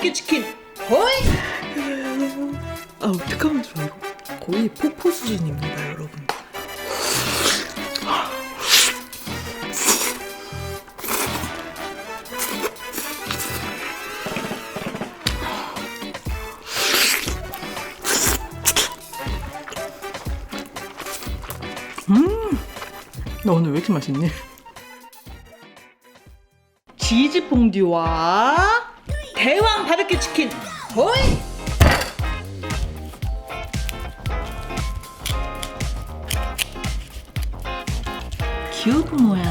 바베큐 치킨. 호이! 아 어떡하면 좋아 이거. 거의 폭포 수준입니다 여러분. 나 오늘 왜 이렇게 맛있니? 치즈 퐁듀와 대왕 바베큐 치킨. 호이! 큐브 모양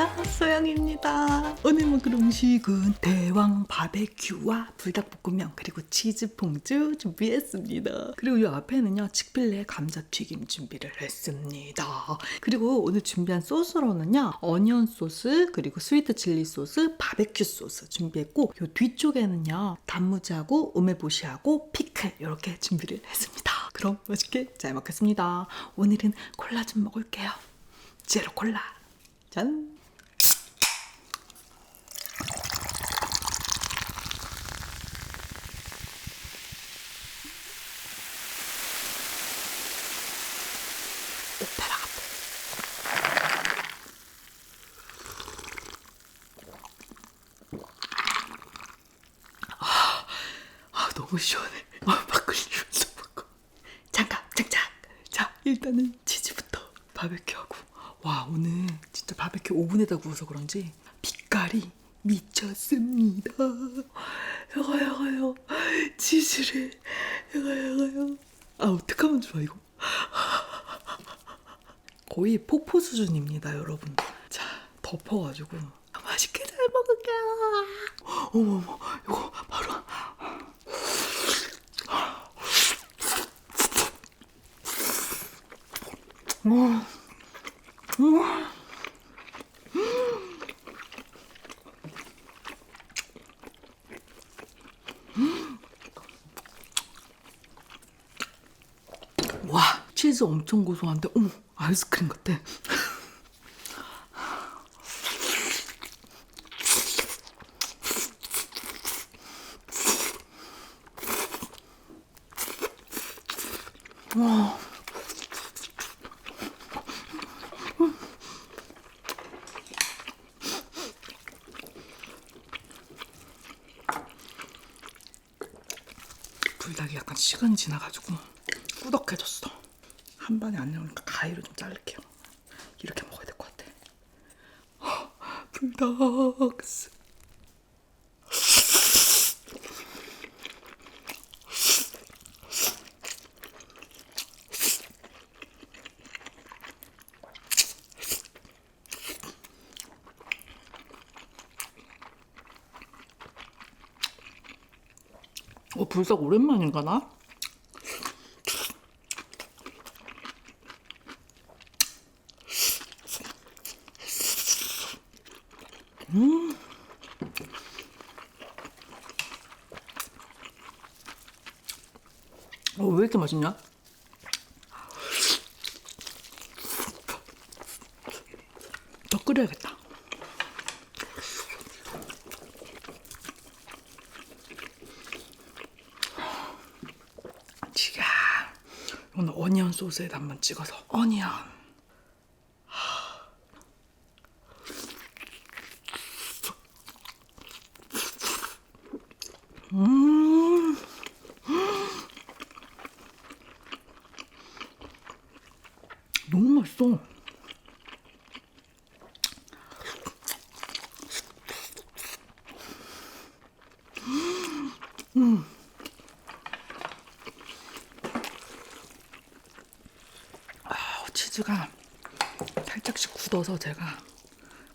안녕하세요. 소영입니다. 오늘 먹을 음식은 대왕 바베큐와 불닭볶음면 그리고 치즈 퐁듀 준비했습니다. 그리고 이 앞에는요 칙필레 감자튀김 준비를 했습니다. 그리고 오늘 준비한 소스로는요 어니언 소스 그리고 스위트 칠리 소스 바베큐 소스 준비했고 요 뒤쪽에는요 단무지하고 우메보시하고 피클 이렇게 준비를 했습니다. 그럼 맛있게 잘 먹겠습니다. 오늘은 콜라 좀 먹을게요. 제로 콜라. 짠. 오페라 같아. 아, 아 너무 시원해. 아, 막걸리 주면서 먹고. 잠깐, 잠깐. 자, 일단은 치즈부터 바베큐하고. 와, 오늘 진짜 바베큐 오븐에다 구워서 그런지 빛깔이 미쳤습니다. 이거, 이거요. 치즈를. 이거, 이거요. 아, 어떡하면 좋아, 이거. 거의 폭포 수준입니다, 여러분. 자, 덮어가지고. 맛있게 잘 먹을게요. 어머, 어머, 이거 바로. 와. 우와. 와 치즈 엄청 고소한데 어머 아이스크림 같아 와 불닭이 약간 시간이 지나가지고 꾸덕해졌어. 한 번에 안 나오니까 가위로 좀 자를게요. 이렇게 먹어야 될 것 같아. 헉, 불닭. 어, 불닭 오랜만인가 나? 어, 왜 이렇게 맛있냐? 더 끓여야겠다. 지가 오늘 어니언 소스에다 한번 찍어서 어니언. 음. 너무 맛있어. 치즈가 굳어서 제가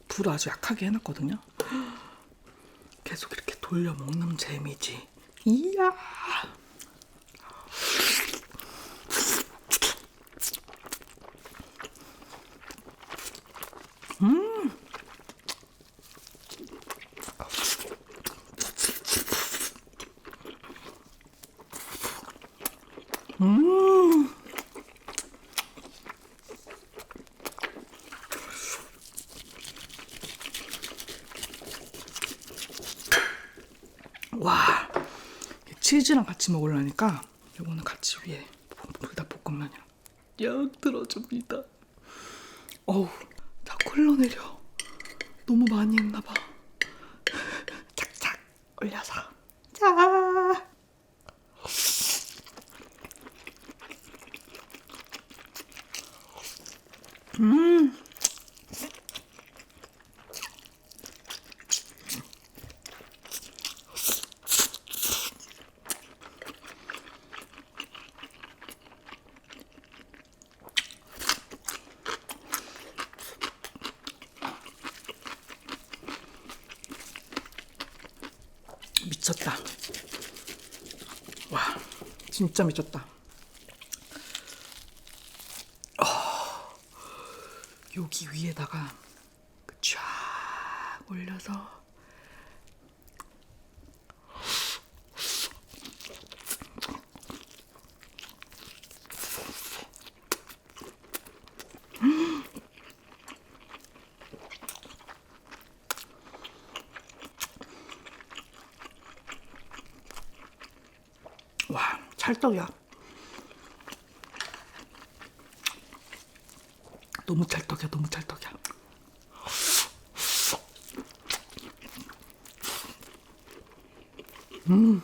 불을 아주 약하게 해놨거든요. 계속 이렇게 돌려 먹는 재미지. 이야. 와 치즈랑 같이 먹으려니까 요거는 같이 위에 불닭볶음면이랑 약 들어줍니다. 어우 다 흘러내려. 너무 많이 했나봐. 착착 올려서 자. 미쳤다. 와, 진짜 미쳤다. 어, 여기 위에다가 그쫙 올려서 와, 찰떡이야. 너무 찰떡이야, 너무 찰떡이야. 음.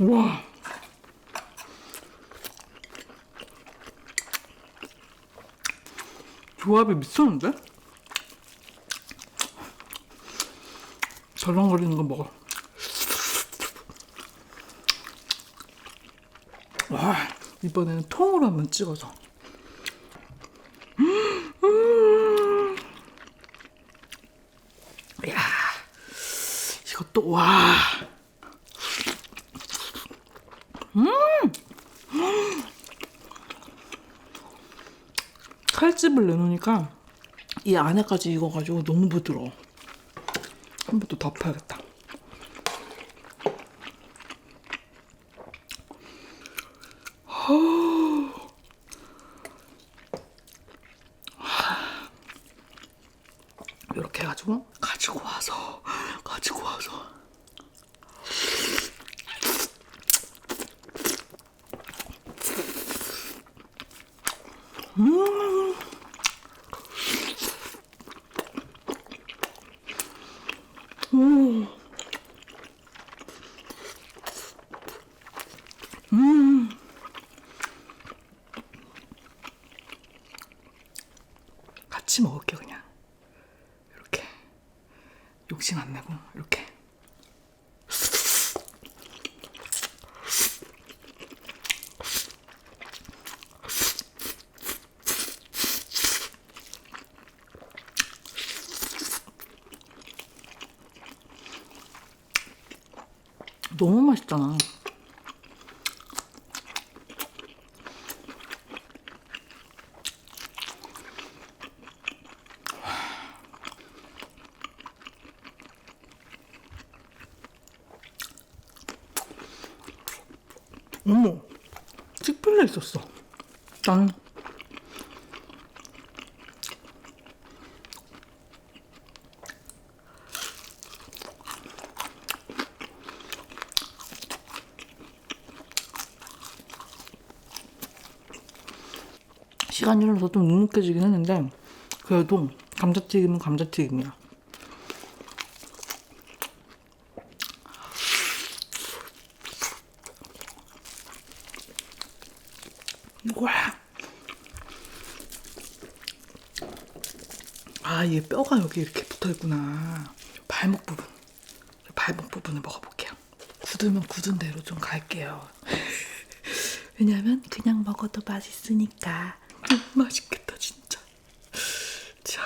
와. 조합이 미쳤는데? 절렁거리는 거 먹어. 와, 이번에는 통으로 한번 찍어서. 음, 음. 야, 이것도 와. 칼집을 내놓으니까 이 안에까지 익어가지고 너무 부드러워. 한번더 덮어야겠다. 이렇게 해가지고 가지고 와서 가지고 와서 같이 먹을게 그냥 이렇게 욕심 안 내고 이렇게 너무 맛있잖아. 어머, 치필레 있었어. 짠. 시간이 흘러서 좀 눅눅해지긴 했는데 그래도 감자튀김은 감자튀김이야. 와. 아. 아, 이게 뼈가 여기 이렇게 붙어 있구나. 발목 부분. 발목 부분을 먹어볼게요. 굳으면 굳은 대로 좀 갈게요. 왜냐면 그냥 먹어도 맛있으니까. 음, 맛있겠다, 진짜. 자.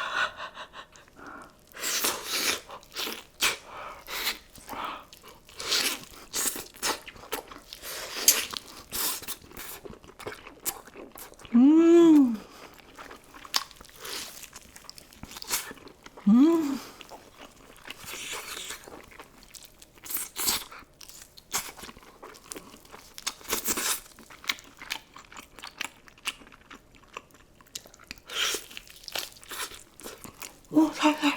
오, 살살.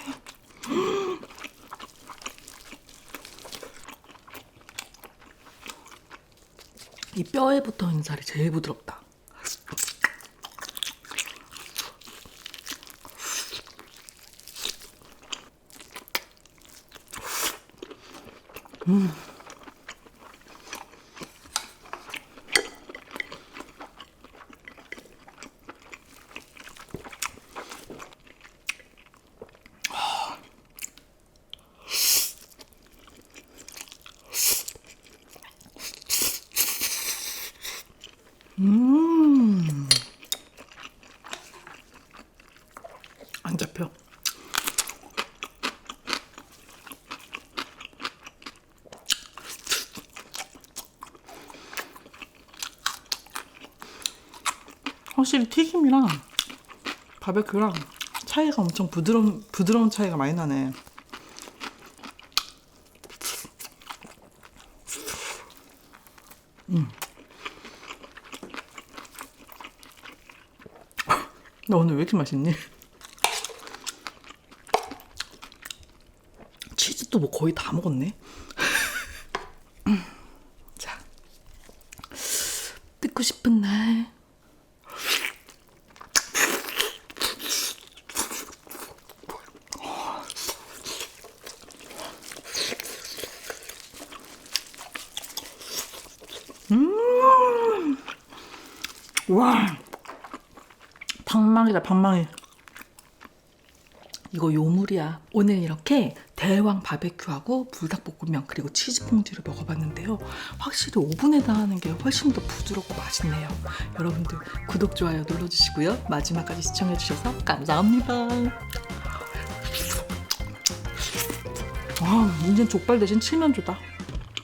이 뼈에 붙어 있는 살이 제일 부드럽다. 안 확실히 튀김이랑 바베큐랑 차이가 엄청 부드러운 부드러운 차이가 많이 나네. 너 오늘 왜 이렇게 맛있니? 치즈도 뭐 거의 다 먹었네. 음, 자, 뜯고 싶은 날. 음, 와, 방망이다 방망이. 이거 요물이야. 오늘 이렇게 대왕 바베큐하고 불닭볶음면 그리고 치즈 퐁듀를 먹어봤는데요. 확실히 오븐에다 하는 게 훨씬 더 부드럽고 맛있네요. 여러분들 구독 좋아요 눌러주시고요. 마지막까지 시청해주셔서 감사합니다. 아, 이젠 족발 대신 칠면조다.